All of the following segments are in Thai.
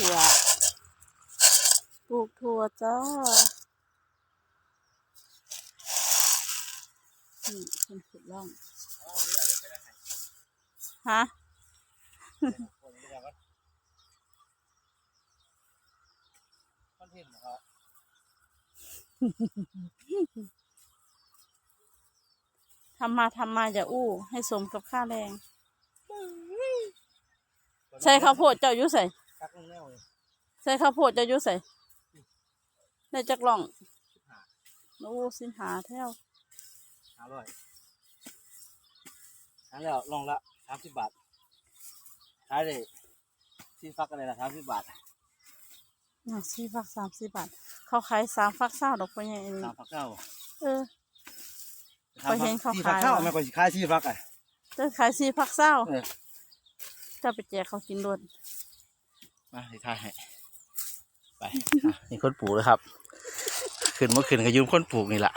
ถั่วปลูกถั่วจ้านี่เป็นขุดล่อง ฮะ คอนเทนต์นะครับทำมาทำมาอย่าอู้ ให้สมกับค่าแรงใส่ข้าวโพดเจ้าอยุใส่ กักลงแนวเลยใส่ข้าวโพดเจ้าอยุใส่ได้จักล่องโอ้สินหาแถวห้าร้อยหาแล้วลองละสามสิบบาทขายเลยที่ฟักอะไรละสามสิบบาทน่ะสี่ฟักสามสิบบาท เขาขายสามฟักเศร้าดอกไปไงอันนี้สามฟักเก้าเออข้อยเห็นเขาสี่ฟักขายเก้าว่ะไม่ค่อยสิขายสี่ฟักอะจะขายสี่ฟักเศร้าเออ จะไปแจกเขากินรวด มาที่ท่ายให้ไปอะนี่คนปลูกเลยครับ ขึ้นเมื่อคืนก็ยืมคนปลูกนี่แหละ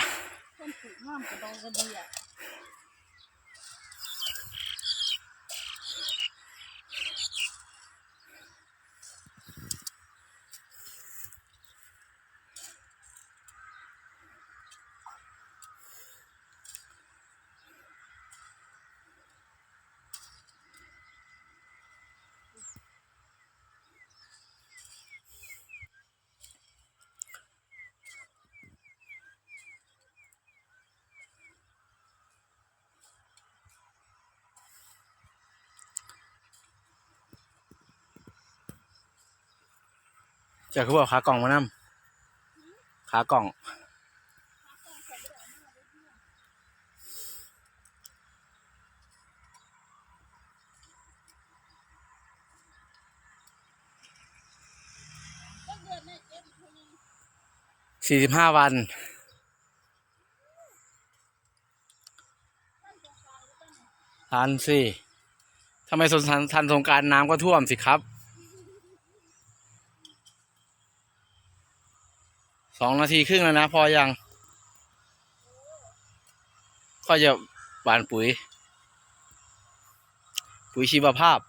ต้นปลูกน้ำกระดองกระเดีย เจ้าคือบอกขากล่องมานำขากล่องสี่สิบห้าวัน ทันสิทำไมสนทันสงการน้ำก็ท่วมสิครับ สองนาทีครึ่งแล้วนะพอยัง ก็จะบานปุ๋ย ปุ๋ยชีวภาพ